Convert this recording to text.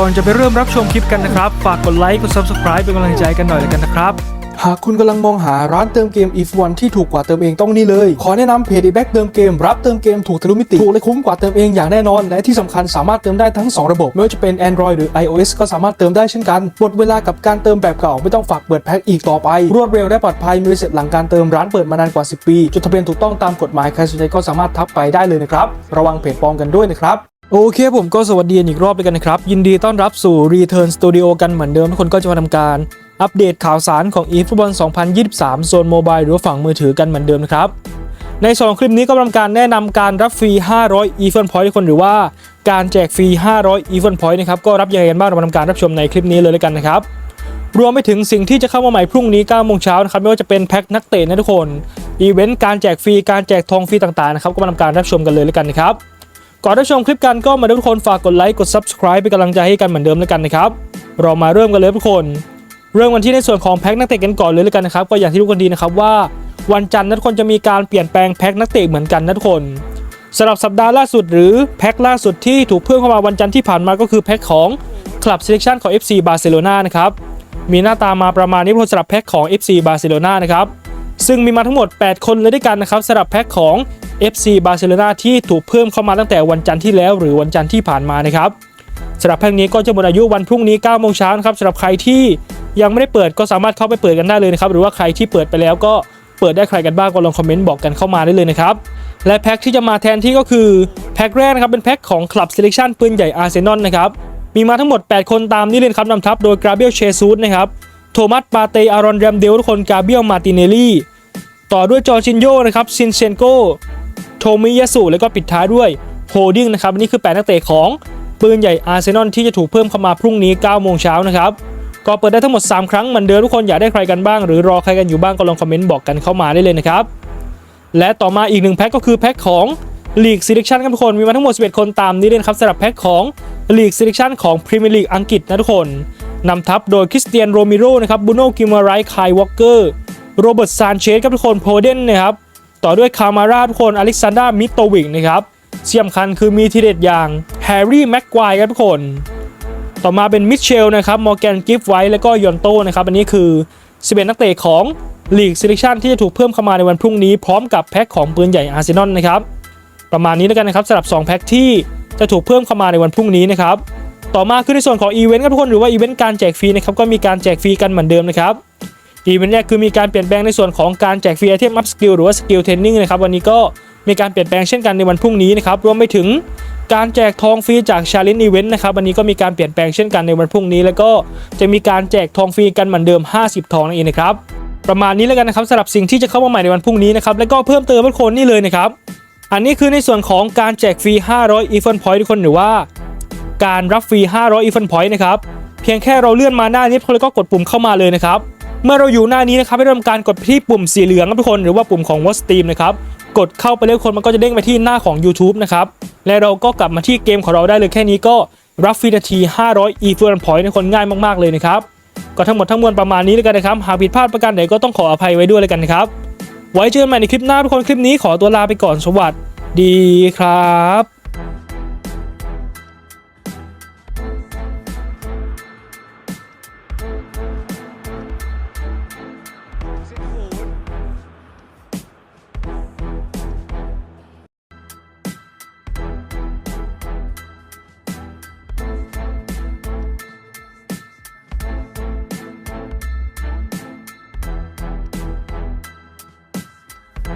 ก่อนจะไปเริ่มรับชมคลิปกันนะครับ ฝากกดไลค์กด subscribe เป็นกำลังใจกันหน่อยแล้วกันนะครับ หากคุณกำลังมองหาร้านเติมเกม if one ที่ถูกกว่าเติมเองต้องนี่เลย ขอแนะนำเพจ e b a c เติมเกม รับเติมเกมถูกทะลุมิติ ถูกและคุ้มกว่าเติมเองอย่างแน่นอน และที่สำคัญสามารถเติมได้ทั้ง 2 ระบบ ไม่ว่าจะเป็น Android หรือ iOS ก็สามารถเติมได้เช่นกัน หมดเวลากับการเติมแบบเก่าไม่ต้องฝากเปิดแพ็คอีกต่อไป รวดเร็วและปลอดภัยมีรีเซ็ตหลังการเติมร้านเปิดมานานกว่า 10 ปีจดทะเบียนถูกต้องตามกฎหมายใครสนใจก็สามารถทักไปได้เลยนะครับระวังเพจปลอมกันด้วยนะครับ โอเคผมก็สวัสดีอีกรอบไปกันนะครับ ยินดีต้อนรับสู่ Return Studio กันเหมือนเดิมทุกคนก็จะมาทำการอัปเดตข่าวสารของ e f o o t b a l 2023 โซนโมบายหรือฝั่งมือถือกันเหมือนเดิมนะครับ ในส่วนของคลิปนี้ก็ทำการแนะนำการรับฟรี 500 e f o n Point ทุกคนหรือว่าการแจกฟรี 500 e f o n Point นะครับก็รับยังไงกันบ้างเรามาทำการรับชมในคลิปนี้เลยแล้วกันนะครับรวมไปถึงสิ่งที่จะเข้ามาใหม่พรุ่งนี้9โมงเช้านะครับไม่ว่าจะเป็นแพ็คนักเตะนะทุกคนอีเวนต์การแจกฟรีการแจกทองฟรีต่างๆนะครับก็มาทำการรับชมกันเลยแล้วกันนะครับ ก่อนรับชมคลิปกันก็มาทุกคนฝากกดไลค์กด subscribe เป็นกำลังใจให้กันเหมือนเดิมแล้วกันนะครับ เรามาเริ่มกันเลยทุกคน เริ่มกันที่ในส่วนของแพ็คนักเตะกันก่อนเลยแล้วกันนะครับ ก็อย่างที่รู้กันดีนะครับว่า วันจันทร์นะทุกคนจะมีการเปลี่ยนแปลงแพ็คนักเตะเหมือนกันนะทุกคนสำหรับสัปดาห์ล่าสุดหรือแพ็คล่าสุดที่ถูกเพิ่มเข้ามาวันจันทร์ที่ผ่านมาก็คือแพ็คของ Club Selection ของ FC Barcelona นะครับมีหน้าตามาประมาณนี้สำหรับแพ็คของ FC Barcelona นะครับซึ่งมีมาทั้งหมด 8 คนเลยด้วยกันนะครับสำหรับแพ็คของ FC Barcelona ที่ถูกเพิ่มเข้ามาตั้งแต่วันจันทร์ที่แล้วหรือวันจันทร์ที่ผ่านมานะครับสำหรับแพ็คนี้ก็จะหมดอายุวันพรุ่งนี้9โมงเช้านะครับสำหรับใครที่ยังไม่ได้เปิดก็สามารถเข้าไปเปิดกันได้เลยนะครับหรือว่าใครที่เปิดไปแล้วก็เปิดได้ใครกันบ้างก็ลองคอมเมนต์บอกกันเข้ามาได้เลยนะครับและแพ็คที่จะมาแทนที่ก็คือแพ็คแรกนะครับเป็นแพ็คของ Club Selection ปืนใหญ่อาร์เซนอลนะครับมีมาทั้งหมด 8 คนตามนี้เลยครับนำทัพโดยกราเบียลเชซูสนะครับโทมัสปาเตอารอนแรมเดลทุกคนกาเบียลมาติเนลลี่ต่อด้วยจอร์จินโยนะครับซินเชนโก มิยาสุแล้วก็ปิดท้ายด้วยโฮดิ้งนะครับนี่คือ 8 นักเตะของปืนใหญ่อาร์เซนอลที่จะถูกเพิ่มเข้ามาพรุ่งนี้ 9 โมงเช้านะครับ ก็เปิดได้ทั้งหมด 3 ครั้งเหมือนเดิมทุกคนอยากได้ใครกันบ้าง หรือรอใครกันอยู่บ้างก็ลองคอมเมนต์บอกกันเข้ามาได้เลยนะครับ และต่อมาอีกหนึ่งแพ็คก็คือแพ็คของลีกซีเลคชั่นครับทุกคนมีมาทั้งหมด 11 คนตามนี้เลยครับสำหรับแพ็คของลีกซีเลคชั่นของพรีเมียร์ลีกอังกฤษนะทุกคนนำทัพโดยคริสเตียนโรมิโรนะครับบูโน่กิมาไรคายวอลเกอร์โรเบิร์ตซานเชสครับทุกคนโพเดนนะครับ ต่อด้วยคามาราทุกคนอเล็กซานดรามิโตวิกนะครับเสียมคัญคือมีทีเด็ดอย่างแฮร์รี่แม็กควายครับทุกคน ต่อมาเป็นมิเชลนะครับมอร์แกนกิฟไว้แล้วก็ยอนโตนะครับอันนี้คือ11นักเตะของลีกซิเลคชันที่จะถูกเพิ่มเข้ามาในวันพรุ่งนี้พร้อมกับแพ็คของปืนใหญ่อาร์เซนอลนะครับประมาณนี้แล้วกันนะครับสำหรับ 2 แพ็คที่จะถูกเพิ่มเข้ามาในวันพรุ่งนี้นะครับต่อมาคือในส่วนของอีเวนต์ครับทุกคนหรือว่าอีเวนต์การแจกฟรีนะครับก็มีการแจกฟรีกันเหมือนเดิมนะครับ อีเวนต์แรกคือมีการเปลี่ยนแปลงในส่วนของการแจกฟรีไอเทมอัพสกิลหรือว่าสกิลเทรนนิ่งนะครับวันนี้ก็มีการเปลี่ยนแปลงเช่นกันในวันพรุ่งนี้นะครับรวมไปถึงการแจกทองฟรีจาก Challenge Event นะครับวันนี้ก็มีการเปลี่ยนแปลงเช่นกันในวันพรุ่งนี้ แล้วก็จะมีการแจกทองฟรีกันเหมือนเดิม 50 ทองนั่นเองนะครับประมาณนี้แล้วกันนะครับสำหรับสิ่งที่จะเข้ามาใหม่ในวันพรุ่งนี้นะครับแล้วก็เพิ่มเติมทุกคนนี่เลยนะครับอันนี้คือในส่วนของการแจกฟรี 500 e f o n Point ทุกคนหรือว่า การรับฟรี 500 e f o n Point นะครับเพียงแค่เราเลื่อนมาหน้านี้ทุกคนแล้วก็กดปุ่มเข้ามาเลยนะครับ เมื่อเราอยู่หน้านี้นะครับให้ทำการกดที่ปุ่มสีเหลืองครับทุกคนหรือว่าปุ่มของ Watch Steam นะครับกดเข้าไปเลยคนมันก็จะเด้งไปที่หน้าของ YouTube นะครับและเราก็กลับมาที่เกมของเราได้เลยแค่นี้ก็รับฟรีนาที 500 e f o n point ในคนง่ายมากๆเลยนะครับก็ทั้งหมดทั้งมวลประมาณนี้แล้วกันนะครับหากผิดพลาดประการใดก็ต้องขออภัยไว้ด้วยเลยกันนะครับไว้เจอกันใหม่ในคลิปหน้าทุกคนคลิปนี้ขอตัวลาไปก่อนสวัสดีครับ